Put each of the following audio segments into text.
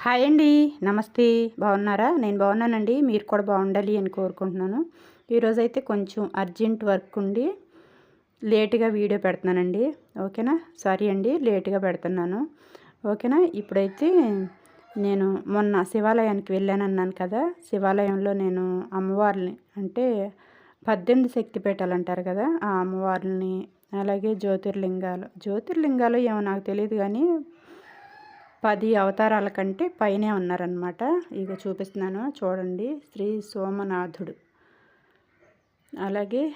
Hi అండి. నమస్తే. బాగున్నారా? నేను బాగున్నానండి. మీరు కూడా బాగుండాలి అని కోరుకుంటున్నాను. ఈరోజైతే కొంచెం అర్జెంట్ వర్క్ ఉండి లేటుగా వీడియో పెడుతున్నానండి. ఓకేనా? సారీ అండి. లేటుగా పెడుతున్నాను. ఓకేనా? ఇప్పుడైతే నేను మొన్న శివాలయానికి వెళ్ళానన్నాను కదా. శివాలయంలో నేను అమ్మవారిని అంటే పద్దెనిమిది శక్తిపీఠాలు అంటారు కదా. ఆ అమ్మవారిని అలాగే జ్యోతిర్లింగాలు. జ్యోతిర్లింగాలు ఏమో నాకు తెలియదు కానీ పది అవతారాల కంటే పైనే ఉన్నారనమాట ఇక చూపిస్తున్నాను చూడండి. శ్రీ సోమనాథుడు. అలాగే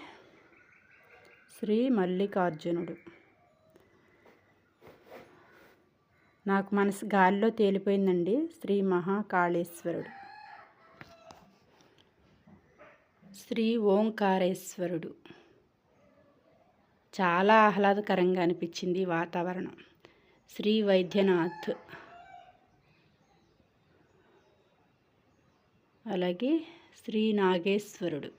శ్రీ మల్లికార్జునుడు. నాకు మనసు గాలిలో తేలిపోయిందండి. శ్రీ మహాకాళేశ్వరుడు. శ్రీ ఓంకారేశ్వరుడు. చాలా ఆహ్లాదకరంగా అనిపించింది వాతావరణం. శ్రీ వైద్యనాథ్ అలాగే శ్రీ నాగేశ్వరుడు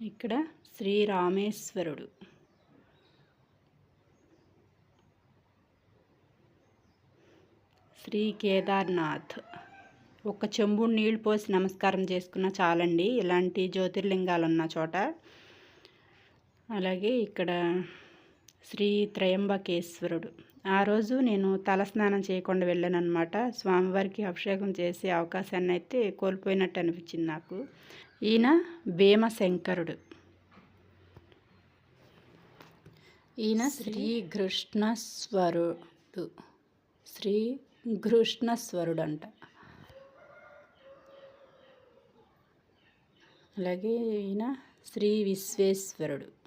ఇక్కడ శ్రీ రామేశ్వరుడు శ్రీ కేదార్నాథ్ ఒక చెంబు నీళ్ళు పోసి నమస్కారం చేసుకున్న చాలండి. ఇలాంటి జ్యోతిర్లింగాలు ఉన్న చోట అలాగే ఇక్కడ శ్రీ త్రయంబకేశ్వరుడు. ఆ రోజు నేను తలస్నానం చేయకుండా వెళ్ళాను అనమాట స్వామివారికి అభిషేకం చేసే అవకాశాన్ని అయితే కోల్పోయినట్టు అనిపించింది నాకు. ఈయన భీమశంకరుడు. ఈయన శ్రీ కృష్ణస్వరుడు. శ్రీ కృష్ణస్వరుడు అంట అలాగే ఈయన శ్రీ విశ్వేశ్వరుడు.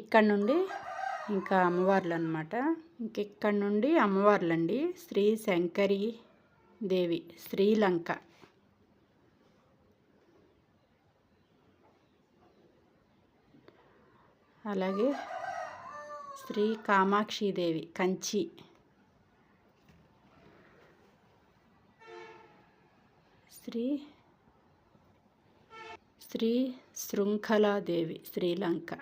ఇక్కడ నుండి ఇంకా అమ్మవార్లు అనమాట ఇంక ఇక్కడ నుండి అమ్మవార్లండి. శ్రీ శంకరి దేవి శ్రీలంక. అలాగే శ్రీ కామాక్షిదేవి కంచి. శ్రీ శ్రీ శృంఖలాదేవి శ్రీలంక.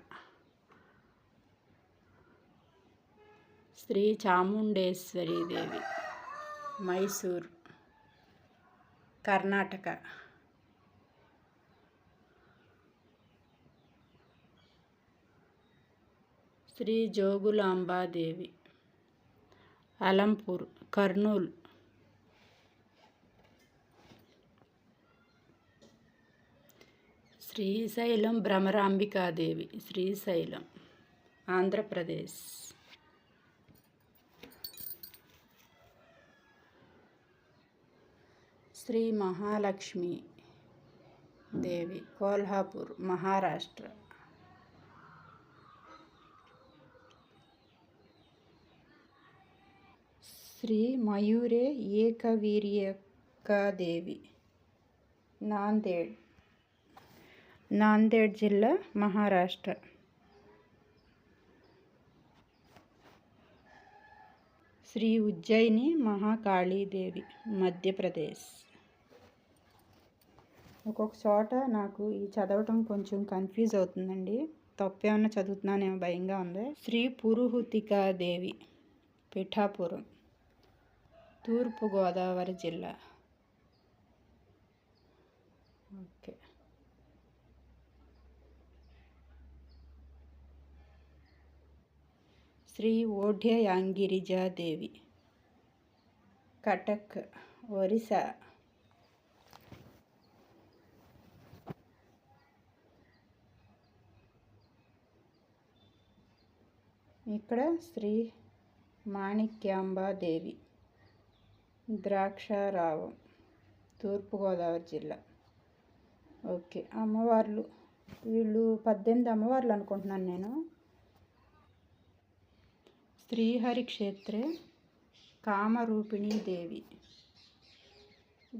శ్రీ చాముండేశ్వరీదేవి మైసూర్ కర్ణాటక. శ్రీ జోగులాంబాదేవి అలంపూర్ కర్నూలు. శ్రీశైలం భ్రమరాంబికాదేవి శ్రీశైలం ఆంధ్రప్రదేశ్. శ్రీ మహాలక్ష్మి దేవి కోల్హాపూర్ మహారాష్ట్ర. శ్రీ మయూరే ఏకవీర్యకాదేవి నాందేడ్ నాందేడ్ జిల్లా మహారాష్ట్ర. శ్రీ ఉజ్జయిని మహాకాళీదేవి మధ్యప్రదేశ్. ఒక్కొక్క చోట నాకు ఈ చదవటం కొంచెం కన్ఫ్యూజ్ అవుతుందండి. తప్పేమన్నా చదువుతున్నానేమో భయంగా ఉంది. శ్రీ పురుహుతికాదేవి పిఠాపురం తూర్పుగోదావరి జిల్లా. ఓకే. శ్రీ ఓఢ్యయాంగిరిజాదేవి కటక్ ఒరిస్సా. ఇక్కడ శ్రీ మాణిక్యాంబాదేవి ద్రాక్షారావం తూర్పుగోదావరి జిల్లా. ఓకే అమ్మవార్లు వీళ్ళు పద్దెనిమిది అమ్మవార్లు అనుకుంటున్నాను నేను. శ్రీహరిక్షేత్రే కామరూపిణీ దేవి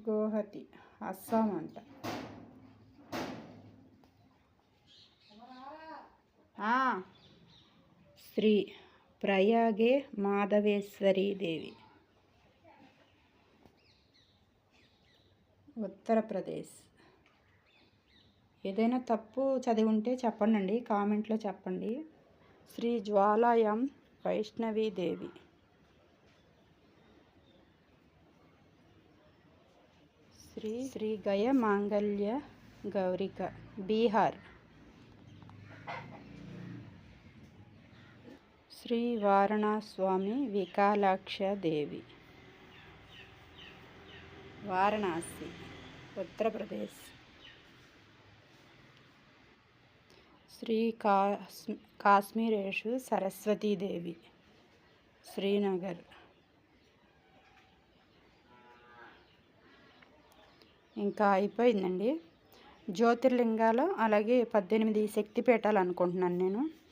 గోహతి అస్సాం అంట. శ్రీ ప్రయాగే మాధవేశ్వరీ దేవి. ఉత్తరప్రదేశ్. ఏదైనా తప్పు చదివి ఉంటే చెప్పండి కామెంట్లో చెప్పండి. శ్రీ జ్వాలాయం వైష్ణవీ దేవి. శ్రీ శ్రీ గయ మాంగళ్య గౌరిక బీహార్. శ్రీ వారణాస్వామి వికాలాక్ష దేవి వారణాసి ఉత్తరప్రదేశ్. శ్రీ కాస్ కాశ్మీరేషు సరస్వతీదేవి శ్రీనగర్. ఇంకా అయిపోయిందండి. జ్యోతిర్లింగాలు అలాగే పద్దెనిమిది శక్తిపీఠాలు అనుకుంటున్నాను నేను.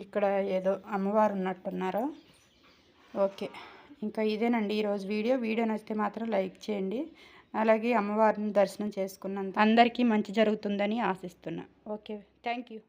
ఇక్కడ ఏదో అమ్మవారు ఉన్నట్టున్నారు ఓకే. ఇంకా ఇదేనండి ఈరోజు వీడియో. వీడియో నచ్చితే మాత్రం లైక్ చేయండి. అలాగే అమ్మవారిని దర్శనం చేసుకున్నంత అందరికీ మంచి జరుగుతుందని ఆశిస్తున్నా. ఓకే. Thank you.